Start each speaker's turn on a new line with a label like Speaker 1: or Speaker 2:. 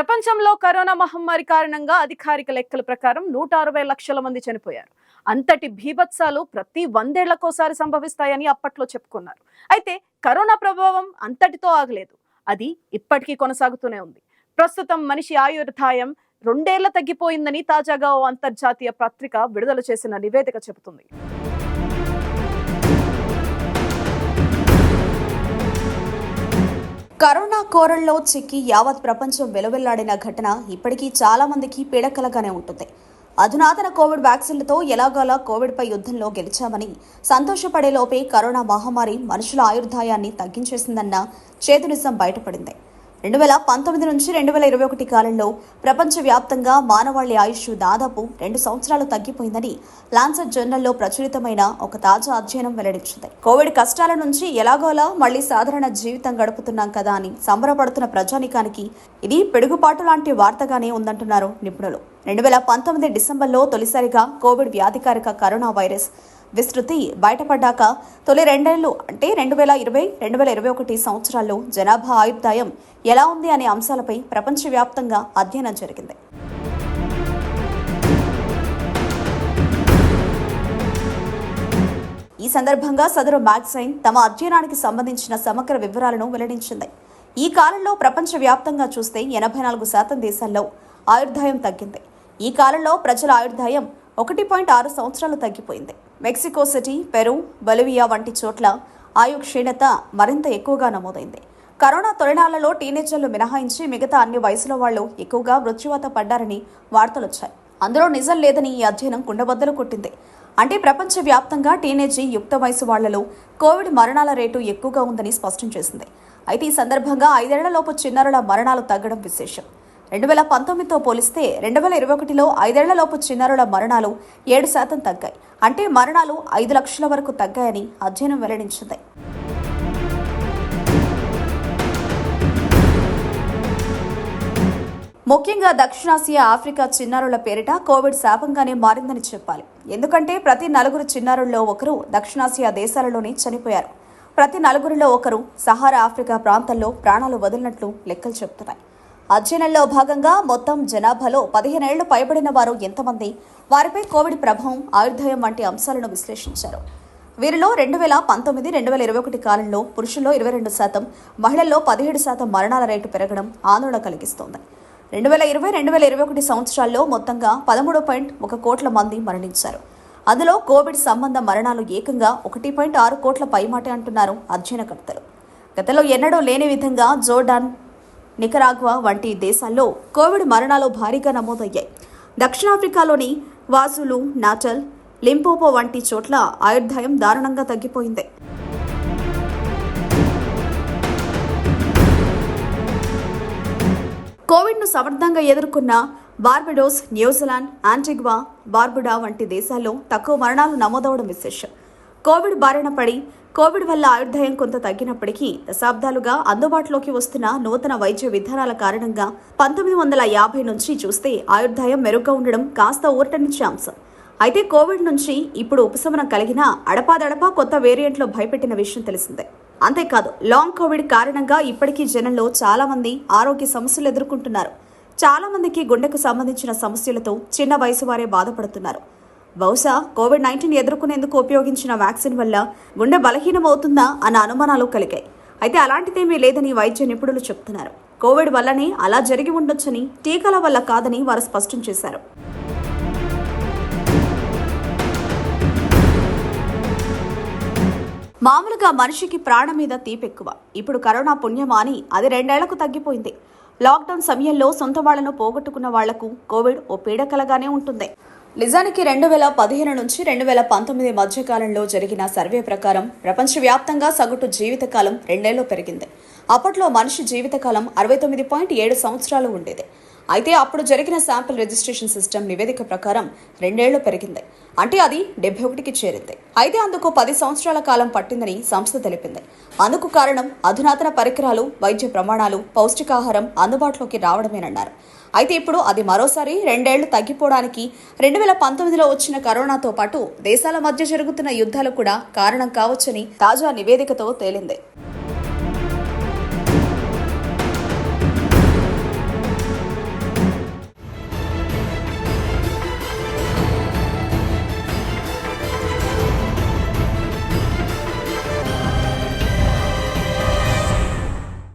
Speaker 1: ప్రపంచంలో కరోనా మహమ్మారి కారణంగా అధికారిక లెక్కల ప్రకారం నూట అరవై లక్షల మంది చనిపోయారు. అంతటి భీభత్సాలు ప్రతి వందేళ్ళకోసారి సంభవిస్తాయని అప్పట్లో చెప్పుకున్నారు. అయితే కరోనా ప్రభావం అంతటితో ఆగలేదు. అది ఇప్పటికీ కొనసాగుతూనే ఉంది. ప్రస్తుతం మనిషి ఆయుర్దాయం రెండేళ్ళ తగ్గిపోయిందని తాజాగా ఓ అంతర్జాతీయ పత్రిక విడుదల చేసిన నివేదిక చెబుతుంది.
Speaker 2: కరోనా కోరల్లో చిక్కి యావత్ ప్రపంచం వెలువెల్లాడిన ఘటన ఇప్పటికీ చాలా మందికి పీడకలగానే ఉంటుంది. అధునాతన కోవిడ్ వ్యాక్సిన్లతో ఎలాగోలా కోవిడ్పై యుద్ధంలో గెలిచామని సంతోషపడే లోపే కరోనా మహమ్మారి మనుషుల ఆయుర్దాయాన్ని తగ్గించేసిందన్న చేదు నిజం బయటపడింది. రెండు వేల పంతొమ్మిది నుంచి రెండు వేల ఇరవై ఒకటి కాలంలో ప్రపంచవ్యాప్తంగా మానవాళి ఆయుష్ దాదాపు రెండు సంవత్సరాలు తగ్గిపోయిందని లాన్సెట్ జర్నల్లో ప్రచురితమైన ఒక తాజా అధ్యయనం వెల్లడించింది. కోవిడ్ కష్టాల నుంచి ఎలాగోలా మళ్ళీ సాధారణ జీవితం గడుపుతున్నాం కదా అని సంబరపడుతున్న ప్రజానికానికి ఇది పెడుగుపాటు లాంటి వార్తగానే ఉందంటున్నారు నిపుణులు. రెండు వేల పంతొమ్మిది డిసెంబర్లో తొలిసారిగా కోవిడ్ వ్యాధికారక కరోనా వైరస్ విస్తృతి బయటపడ్డాక తొలి రెండేళ్ళు అంటే రెండు వేల ఇరవై రెండు వేల ఇరవై ఒకటి సంవత్సరాల్లో జనాభా ఆయుర్దాయం ఎలా ఉంది అనే అంశాలపై ప్రపంచవ్యాప్తంగా అధ్యయనం జరిగింది. ఈ సందర్భంగా సదరు మ్యాగజైన్ తమ అధ్యయనానికి సంబంధించిన సమగ్ర వివరాలను వెల్లడించింది. ఈ కాలంలో ప్రపంచవ్యాప్తంగా చూస్తే ఎనభై నాలుగు శాతం దేశాల్లో ఆయుర్దాయం తగ్గింది. ఈ కాలంలో ప్రజల ఆయుర్దాయం ఒకటి పాయింట్ ఆరు సంవత్సరాలు తగ్గిపోయింది. మెక్సికో సిటీ పెరు బొలివియా వంటి చోట్ల ఆయు క్షీణత మరింత ఎక్కువగా నమోదైంది. కరోనా తొలినాళ్ళలో టీనేజర్లు మినహాయించి మిగతా అన్ని వయసుల వాళ్ళు ఎక్కువగా మృత్యువాత పడ్డారని వార్తలొచ్చాయి అందులో నిజం లేదని ఈ అధ్యయనం కుండబద్దలు కొట్టింది. అంటే ప్రపంచవ్యాప్తంగా టీనేజీ యుక్త వయసు వాళ్ళలో కోవిడ్ మరణాల రేటు ఎక్కువగా ఉందని స్పష్టం చేసింది. అయితే ఈ సందర్భంగా ఐదేళ్ళలోపు చిన్నారుల మరణాలు తగ్గడం విశేషం. రెండు వేల పంతొమ్మిదితో పోలిస్తే రెండు వేల ఇరవై ఒకటిలో ఐదేళ్ళలోపు చిన్నారుల మరణాలు ఏడు శాతం తగ్గాయి. అంటే మరణాలు ఐదు లక్షల వరకు తగ్గాయని అధ్యయనం వెల్లడించింది. ముఖ్యంగా దక్షిణాసియా ఆఫ్రికా చిన్నారుల పేరిట కోవిడ్ శాపంగానే మారిందని చెప్పాలి. ఎందుకంటే ప్రతి నలుగురు చిన్నారుల్లో ఒకరు దక్షిణాసియా దేశాలలోనే చనిపోయారు. ప్రతి నలుగురిలో ఒకరు సహారా ఆఫ్రికా ప్రాంతంలో ప్రాణాలు వదిలినట్లు లెక్కలు చెబుతున్నాయి. అధ్యయనంలో భాగంగా మొత్తం జనాభాలో పదిహేనేళ్ళు పైబడిన వారు ఎంతమంది? వారిపై కోవిడ్ ప్రభావం ఆయుర్దాయం వంటి అంశాలను విశ్లేషించారు. వీరిలో రెండు వేల పంతొమ్మిది రెండు వేల ఇరవై ఒకటి కాలంలో పురుషుల్లో ఇరవై రెండు శాతం మహిళల్లో పదిహేడు శాతం మరణాల రేటు పెరగడం ఆందోళన కలిగిస్తోంది. రెండు వేల ఇరవై రెండు వేల ఇరవై ఒకటి సంవత్సరాల్లో మొత్తంగా పదమూడు పాయింట్ ఒక కోట్ల మంది మరణించారు. అందులో కోవిడ్ సంబంధ మరణాలు ఏకంగా ఒకటి పాయింట్ ఆరు కోట్ల పైమాటే అంటున్నారు అధ్యయనకర్తలు. గతంలో ఎన్నడూ లేని విధంగా జోర్డాన్ నికరాగ్వా వంటి దేశాల్లో కోవిడ్ మరణాలు భారీగా నమోదయ్యాయి. దక్షిణాఫ్రికాలోని వాసులు నాటల్ లింపోపో వంటి చోట్ల ఆయుర్దాయం దారుణంగా తగ్గిపోయింది. కోవిడ్ను సమర్థంగా ఎదుర్కొన్న బార్బడోస్ న్యూజిలాండ్ ఆంటిగ్వా బార్బుడా వంటి దేశాల్లో తక్కువ మరణాలు నమోదవడం విశేషం. కోవిడ్ బారిన పడి కోవిడ్ వల్ల ఆయుర్దాయం కొంత తగ్గినప్పటికీ దశాబ్దాలుగా అందుబాటులోకి వస్తున్న నూతన వైద్య విధానాల కారణంగా పంతొమ్మిది వందల యాభై నుంచి చూస్తే ఆయుర్దాయం మెరుగ్గా ఉండడం కాస్త ఊరటనిచ్చే అంశం. అయితే కోవిడ్ నుంచి ఇప్పుడు ఉపశమనం కలిగిన అడపాదడపా కొత్త వేరియంట్లో భయపెట్టిన విషయం తెలిసిందే. అంతేకాదు లాంగ్ కోవిడ్ కారణంగా ఇప్పటికీ జనంలో చాలామంది ఆరోగ్య సమస్యలు ఎదుర్కొంటున్నారు. చాలామందికి గుండెకు సంబంధించిన సమస్యలతో చిన్న వయసు వారే బాధపడుతున్నారు. బహుశా కోవిడ్ నైన్టీన్ ఎదుర్కొనేందుకు ఉపయోగించిన వ్యాక్సిన్ వల్ల గుండె బలహీనమవుతుందా అన్న అనుమానాలు కలిగాయి. అయితే అలాంటిదేమీ లేదని వైద్య నిపుణులు చెప్తున్నారు. కోవిడ్ వల్లనే అలా జరిగి ఉండొచ్చని టీకాల వల్ల కాదని వారు స్పష్టం చేశారు. మామూలుగా మనిషికి ప్రాణం మీద తీపెక్కువ. ఇప్పుడు కరోనా పుణ్యమా అని అది రెండేళ్ళకు తగ్గిపోయింది. లాక్డౌన్ సమయంలో సొంత వాళ్ళను పోగొట్టుకున్న వాళ్ళకు కోవిడ్ ఓ పీడకలగానే ఉంటుంది. నిజానికి రెండు వేల పదిహేను నుంచి రెండు వేల పంతొమ్మిది మధ్యకాలంలో జరిగిన సర్వే ప్రకారం ప్రపంచవ్యాప్తంగా సగటు జీవితకాలం రెండేళ్ళు పెరిగింది. అప్పట్లో మనిషి జీవితకాలం అరవై తొమ్మిది పాయింట్ ఏడు సంవత్సరాలు ఉండేది. అయితే అప్పుడు జరిగిన శాంపిల్ రిజిస్ట్రేషన్ సిస్టమ్ నివేదిక ప్రకారం రెండేళ్ళు పెరిగింది. అంటే అది డెబ్బై ఒకటికి చేరింది. అయితే అందుకు పది సంవత్సరాల కాలం పట్టిందని సంస్థ తెలిపింది. అందుకు కారణం అధునాతన పరికరాలు వైద్య ప్రమాణాలు పౌష్టికాహారం అందుబాటులోకి రావడమేనన్నారు. అయితే ఇప్పుడు అది మరోసారి రెండేళ్ళు తగ్గిపోవడానికి రెండు వేల పంతొమ్మిదిలో వచ్చిన కరోనాతో పాటు దేశాల మధ్య జరుగుతున్న యుద్ధాలు కూడా కారణం కావచ్చని తాజా నివేదికతో తేలింది.